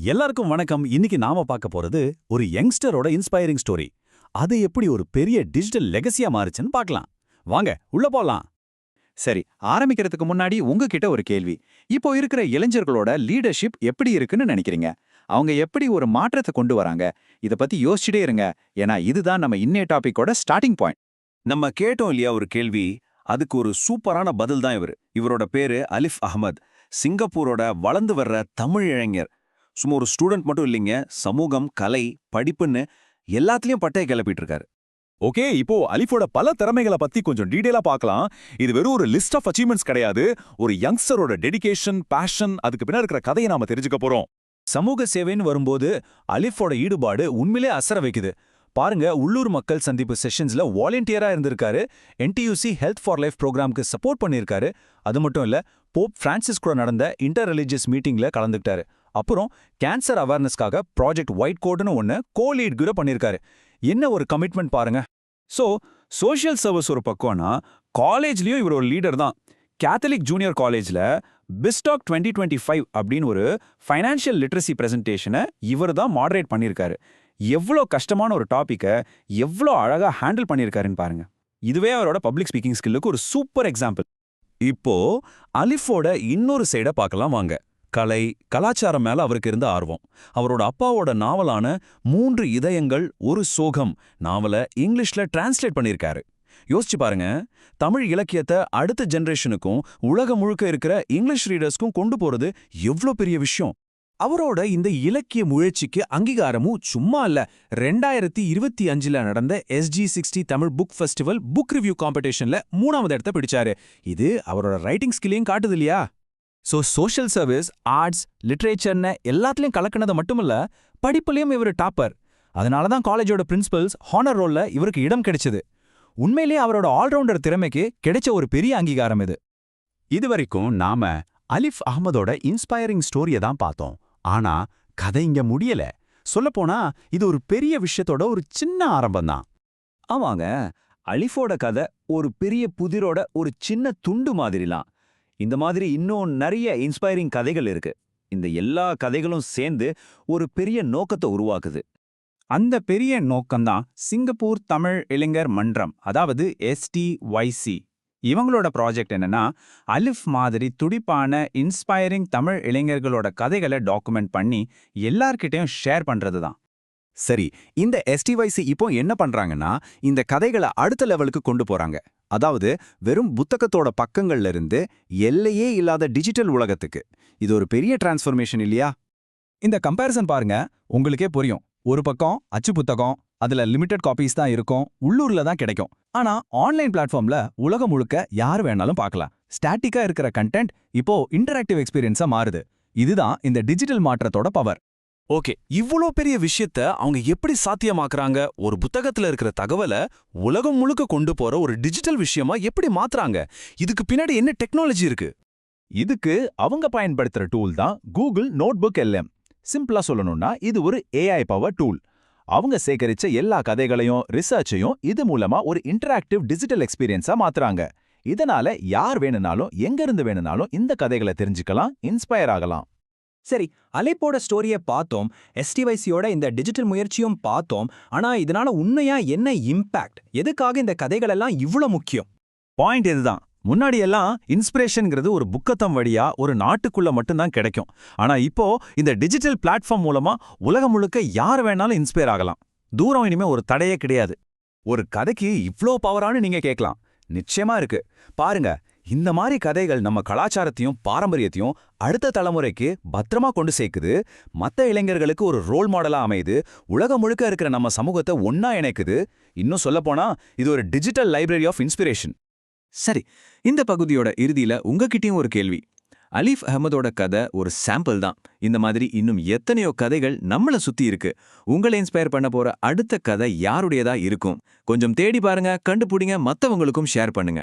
எல்லாருக்கும் வணக்கம். இன்னைக்கு நாம பார்க்க போறது ஒரு யங்ஸ்டரோட இன்ஸ்பைரிங் ஸ்டோரி அது எப்படி ஒரு பெரிய டிஜிட்டல் லெகசியா மாறுச்சுன்னு பார்க்கலாம். வாங்க உள்ள போலாம். சரி ஆரம்பிக்கிறதுக்கு முன்னாடி உங்ககிட்ட ஒரு கேள்வி. இப்போ இருக்கிற இளைஞர்களோட லீடர்ஷிப் எப்படி இருக்குன்னு நினைக்கிறீங்க? அவங்க எப்படி ஒரு மாற்றத்தை கொண்டு வராங்க? இத பத்தி யோசிச்சுட்டே இருங்க. ஏன்னா இதுதான் நம்ம இன்னே டாபிக்கோட ஸ்டார்டிங் பாயிண்ட் நம்ம கேட்டோம் இல்லையா ஒரு கேள்வி? அதுக்கு ஒரு சூப்பரான பதில் தான் இவர். இவரோட பேரு அலிஃப் அஹமத். சிங்கப்பூரோட வளர்ந்து வர்ற தமிழ் இளைஞர். சும்மா ஒரு ஸ்டூடெண்ட் மட்டும் இல்லைங்க. சமூகம் கலை படிப்புன்னு எல்லாத்துலயும் பட்டையை கிளப்பிட்டு இருக்காரு ஓகே இப்போ அலிஃபோட பல திறமைகளை பத்தி கொஞ்சம் டீடைலா பார்க்கலாம். இது வெறும் ஒரு லிஸ்ட் ஆஃப் அச்சீவ்மெண்ட்ஸ் கிடையாது. ஒரு யங்ஸ்டரோட டெடிகேஷன் பேஷன் அதுக்கு பின்னா இருக்கிற கதையை நாம தெரிஞ்சுக்க போறோம். சமூக சேவைன்னு வரும்போது அலிஃபோட ஈடுபாடு உண்மையிலே அசர வைக்குது. பாருங்க உள்ளூர் மக்கள் சந்திப்பு செஷன்ஸ்ல வாலண்டியரா இருந்திருக்காரு. என்டியூசி ஹெல்த் ஃபார் லைஃப் ப்ரோக்ராம்க்கு சப்போர்ட் பண்ணியிருக்காரு. அது மட்டும் இல்ல போப் பிரான்சிஸ் கூட நடந்த இன்டர் ரிலிஜியஸ் மீட்டிங்ல கலந்துக்கிட்டாரு. அப்புறம் கேன்சர் அவேர்னஸ்க்காக ப்ராஜெக்ட் ஒயிட் கோடுன்னு ஒன்று கோலீட் கூட பண்ணியிருக்காரு என்ன ஒரு கமிட்மெண்ட் பாருங்க. சோ சோஷியல் சர்வீஸ் ஒரு பக்கம்னா காலேஜ்லயும் இவர் ஒரு லீடர் தான். கேத்தலிக் ஜூனியர் காலேஜ்ல பிஸ்டாக் டுவெண்ட்டி டுவெண்ட்டி ஃபைவ் அப்படின்னு ஒரு ஃபைனான்ஷியல் லிட்ரஸி ப்ரெசன்டேஷனை இவர் தான் மாடரேட் பண்ணியிருக்காரு எவ்வளோ கஷ்டமான ஒரு டாப்பிக்கை எவ்வளோ அழகா ஹேண்டில் பண்ணியிருக்காருன்னு பாருங்க. இதுவே அவரோட பப்ளிக் ஸ்பீக்கிங் ஸ்கில்லுக்கு ஒரு சூப்பர் எக்ஸாம்பிள் இப்போ அலிஃபோட இன்னொரு சைட பார்க்கலாம் வாங்க. கலை கலாச்சாரம் மேல அவருக்கு இருந்த ஆர்வம். அவரோட அப்பாவோட நாவலான மூன்று இதயங்கள் ஒரு சோகம் நாவல இங்கிலீஷ்ல டிரான்ஸ்லேட் பண்ணியிருக்காரு யோசிச்சு பாருங்க தமிழ் இலக்கியத்தை அடுத்த ஜெனரேஷனுக்கும் உலகம் முழுக்க இருக்கிற இங்கிலீஷ் ரீடர்ஸ்க்கும் கொண்டு போறது எவ்வளோ பெரிய விஷயம்? அவரோட இந்த இலக்கிய முயற்சிக்கு அங்கீகாரமும் சும்மா இல்ல. ரெண்டாயிரத்தி இருபத்தி அஞ்சுல நடந்த SG sixty Tamil book festival book review காம்படிஷன்ல மூணாவது இடத்த பிடிச்சாரு. இது அவரோட ரைட்டிங் ஸ்கில்லையும் காட்டுது இல்லையா? சோ சோஷியல் சர்வீஸ் ஆர்ட்ஸ் லிட்ரேச்சர்னு எல்லாத்துலேயும் கலக்கினது மட்டுமில்ல படிப்புலயும் இவர் டாப்பர் அதனால தான் காலேஜோட பிரின்சிபல்ஸ் ஹானர் ரோலில் இவருக்கு இடம் கிடைச்சது. உண்மையிலேயே அவரோட ஆல்ரவுண்டர் திறமைக்கு கிடைச்ச ஒரு பெரிய அங்கீகாரம் இது. இதுவரைக்கும் நாம அலிஃப் அகமதோட இன்ஸ்பைரிங் ஸ்டோரியை தான் பார்த்தோம். ஆனா கதை இங்க முடியல. சொல்லப்போனா இது ஒரு பெரிய விஷயத்தோட ஒரு சின்ன ஆரம்பம்தான் ஆமாங்க அலிஃபோட கதை ஒரு பெரிய புதிரோட ஒரு சின்ன துண்டு மாதிரிலாம். இந்த மாதிரி இன்னும் நிறைய இன்ஸ்பைரிங் கதைகள் இருக்கு. இந்த எல்லா கதைகளும் சேர்ந்து ஒரு பெரிய நோக்கத்தை உருவாக்குது. அந்த பெரிய நோக்கம்தான் சிங்கப்பூர் தமிழ் இளைஞர் மன்றம் அதாவது எஸ்டிஒய்சி இவங்களோட ப்ராஜெக்ட் என்னன்னா அலிஃப் மாதிரி துடிப்பான இன்ஸ்பைரிங் தமிழ் இளைஞர்களோட கதைகளை டாக்குமெண்ட் பண்ணி எல்லார்கிட்டயும் ஷேர் பண்றது தான் சரி இந்த எஸ்டிவைசி இப்போ என்ன பண்றாங்கன்னா இந்த கதைகளை அடுத்த லெவலுக்கு கொண்டு போறாங்க. அதாவது வெறும் புத்தகத்தோட பக்கங்கள்ல இருந்து எல்லையே இல்லாத டிஜிட்டல் உலகத்துக்கு. இது ஒரு பெரிய டிரான்ஸ்ஃபர்மேஷன் இல்லையா? இந்த கம்பேரிசன் பாருங்க உங்களுக்கே புரியும். ஒரு பக்கம் அச்சு புத்தகம் அதுல லிமிடெட் காப்பீஸ் தான் இருக்கும் உள்ளூர்ல தான் கிடைக்கும். ஆனா ஆன்லைன் பிளாட்ஃபார்ம்ல உலகம் முழுக்க யார் வேணாலும் பார்க்கலாம். ஸ்டாட்டிக்கா இருக்கிற கண்டென்ட் இப்போ இன்டராக்டிவ் எக்ஸ்பீரியன்ஸா மாறுது. இதுதான் இந்த டிஜிட்டல் மாற்றத்தோட பவர் ஓகே இவ்ளோ பெரிய விஷயத்த அவங்க எப்படி சாத்தியமாக்குறாங்க? ஒரு புத்தகத்துல இருக்கிற தகவலை உலகம் முழுக்க கொண்டு போற ஒரு டிஜிட்டல் விஷயமா எப்படி மாத்துறாங்க? இதுக்கு பின்னாடி என்ன டெக்னாலஜி இருக்கு? இதுக்கு அவங்க பயன்படுத்துற டூல் தான் கூகுள் நோட்புக் எல்எம் சிம்பிளா சொல்லணும்னா இது ஒரு ஏஐ பவர் டூல் அவங்க சேகரிச்ச எல்லா கதைகளையும் ரிசர்ச்சையும் இது மூலமா ஒரு இன்டராக்டிவ் டிஜிட்டல் எக்ஸ்பீரியன்ஸா மாத்துறாங்க. இதனால யார் வேணும்னாலும் எங்க இருந்து வேணும்னாலும் இந்த கதைகளை தெரிஞ்சுக்கலாம் இன்ஸ்பயர் ஆகலாம். சரி அலைப்போட ஸ்டோரிய பார்த்தோம் எஸ்டிவைசியோட இந்த டிஜிட்டல் முயற்சியும் பார்த்தோம். ஆனா இதனால உண்மையா என்ன இம்பாக்ட் எதுக்காக இந்த கதைகள் எல்லாம் இவ்ளோ முக்கியம்? பாயிண்ட் இதுதான். முன்னாடி எல்லாம் இன்ஸ்பிரேஷன்ங்கிறது ஒரு புக்கத்தம் வழியா ஒரு நாட்டுக்குள்ள மட்டும்தான் கிடைக்கும். ஆனா இப்போ இந்த டிஜிட்டல் பிளாட்ஃபார்ம் மூலமா உலகம் முழுக்க யார் வேணாலும் இன்ஸ்பயர் ஆகலாம். தூரம் இனிமே ஒரு தடையே கிடையாது. ஒரு கதைக்கு இவ்ளோ பவரானு நீங்க கேட்கலாம். நிச்சயமா இருக்கு. பாருங்க இந்த மாதிரி கதைகள் நம்ம கலாச்சாரத்தையும் பாரம்பரியத்தையும் அடுத்த தலைமுறைக்கு பத்திரமா கொண்டு சேர்க்குது. மத்த இளைஞர்களுக்கு ஒரு ரோல் மாடலா அமையுது. உலகம் முழுக்க இருக்கிற நம்ம சமூகத்தை ஒன்னா இணைக்குது. இன்னும் சொல்லப்போனா இது ஒரு டிஜிட்டல் லைப்ரரி ஆஃப் இன்ஸ்பிரேஷன் சரி இந்த பகுதியோட இறுதியில உங்ககிட்டயும் ஒரு கேள்வி. அலீஃப் அஹமதோட கதை ஒரு சாம்பிள் தான். இந்த மாதிரி இன்னும் எத்தனையோ கதைகள் நம்மள சுத்தி இருக்கு. உங்களை இன்ஸ்பயர் பண்ண போற அடுத்த கதை யாருடையதா இருக்கும்? கொஞ்சம் தேடி பாருங்க கண்டுபிடிங்க மத்தவங்களுக்கும் ஷேர் பண்ணுங்க.